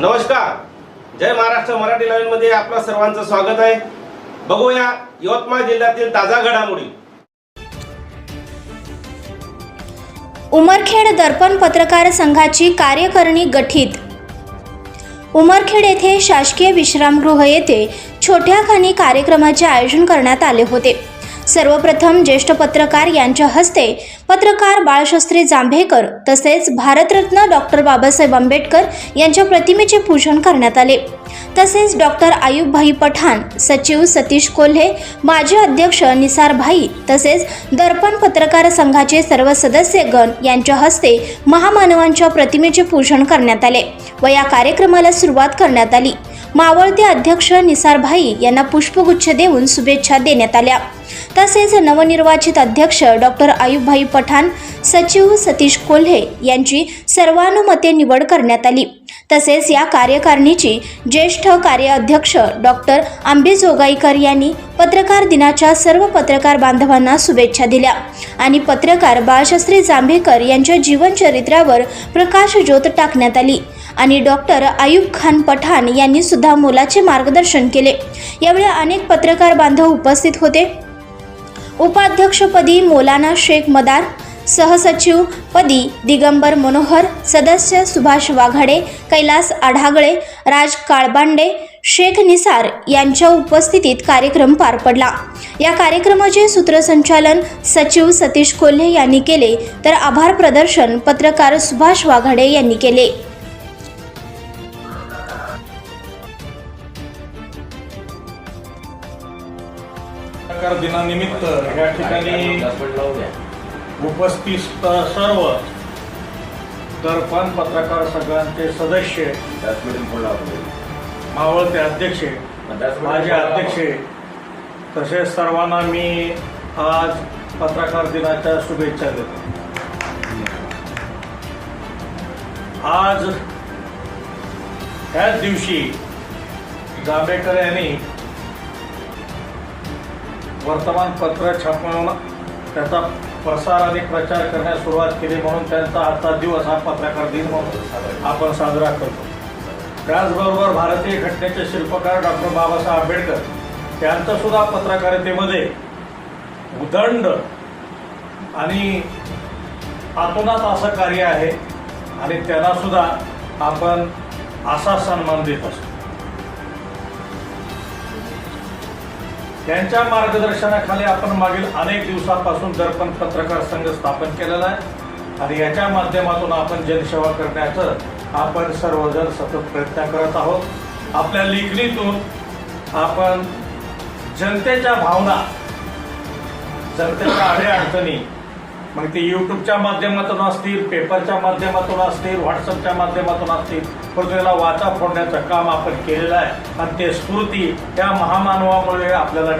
जय महाराष्ट्र मराठी लाईव्हमध्ये आपलं सर्वांचं स्वागत आहे. बघूया यवतमाळ जिल्ह्यातील ताजा घडामोडी. उमरखेड दर्पण पत्रकार संघाची कार्यकारिणी गठीत. उमरखेड येथे शासकीय विश्रामगृह येथे छोट्या खाणी कार्यक्रमाचे आयोजन करण्यात आले होते. सर्वप्रथम ज्येष्ठ पत्रकार यांच्या हस्ते पत्रकार बाळशास्त्री जांभेकर तसेच भारतरत्न डॉक्टर बाबासाहेब आंबेडकर यांच्या प्रतिमेचे पूजन करण्यात आले. तसेच डॉक्टर आयुबभाई पठाण सचिव सतीश कोल्हे माजी अध्यक्ष निसारभाई तसेच दर्पण पत्रकार संघाचे सर्व सदस्यगण यांच्या हस्ते महामानवांच्या प्रतिमेचे पूजन करण्यात आले व या कार्यक्रमाला सुरुवात करण्यात आली. मावळते अध्यक्ष निसारभाई यांना पुष्पगुच्छ देऊन शुभेच्छा देण्यात आल्या. तसेच नवनिर्वाचित अध्यक्ष डॉक्टर आयुबभाई पठाण सचिव सतीश कोल्हे यांची सर्वानुमते निवड करण्यात आली. तसेच या कार्यकारिणीची ज्येष्ठ कार्याध्यक्ष डॉक्टर आंबे जोगाईकर यांनी पत्रकार दिनाच्या सर्व पत्रकार बांधवांना शुभेच्छा दिल्या आणि पत्रकार बाळशास्त्री जांभेकर यांच्या जीवनचरित्रावर प्रकाश ज्योत टाकण्यात आली आणि डॉक्टर आयुब खान पठाण यांनी सुद्धा मोलाचे मार्गदर्शन केले. यावेळी अनेक पत्रकार बांधव उपस्थित होते. उपाध्यक्षपदी मौलाना शेख मदार सहसचिव पदी दिगंबर मनोहर सदस्य सुभाष वाघाडे कैलास आढागळे राज काळबांडे शेख निसार यांच्या उपस्थितीत कार्यक्रम पार पडला. या कार्यक्रमाचे सूत्रसंचालन सचिव सतीश कोल्हे यांनी केले तर आभार प्रदर्शन पत्रकार सुभाष वाघाडे यांनी केले. पत्रकार दिनानिमित्त या ठिकाणी उपस्थित सर्व दर्पण पत्रकार सगळ्यांचे सदस्य मावळते अध्यक्ष माझे अध्यक्ष तसेच सर्वांना मी आज पत्रकार दिनाच्या शुभेच्छा देतो. आज त्याच दिवशी जांभेकर यांनी वर्तमानपत्र छापून त्याचा प्रसार आणि प्रचार करण्यास सुरुवात केली म्हणून त्यांचा आजचा दिवस हा पत्रकार दिन म्हणून आपण साजरा करतो. त्याचबरोबर भारतीय घटनेचे शिल्पकार डॉक्टर बाबासाहेब आंबेडकर त्यांचंसुद्धा पत्रकारितेमध्ये उदंड आणि आतोनात असं कार्य आहे आणि त्यांनासुद्धा आपण असा सन्मान देत असतो. त्यांच्या मार्गदर्शनाखाली आपण मागील अनेक दिवसापासून दर्पण पत्रकार संघ स्थापन केलेला आहे. आणि याच्या माध्यमातून आपण जनसेवा करण्याचं आपण सर्वजण सतत प्रयत्न करत आहोत. आपल्या लेखणीतून आपण जनतेच्या भावना जनतेच्या अडे अडचणी मग ते यूट्यूबच्या माध्यमातून असतील पेपरच्या माध्यमातून असतील व्हॉट्सअपच्या माध्यमातून असतील पृथ्वीला वाचा फोडण्याचं काम आपण केलेलं आहे. आणि ते स्फूर्ती त्या महामानवामुळे आपल्याला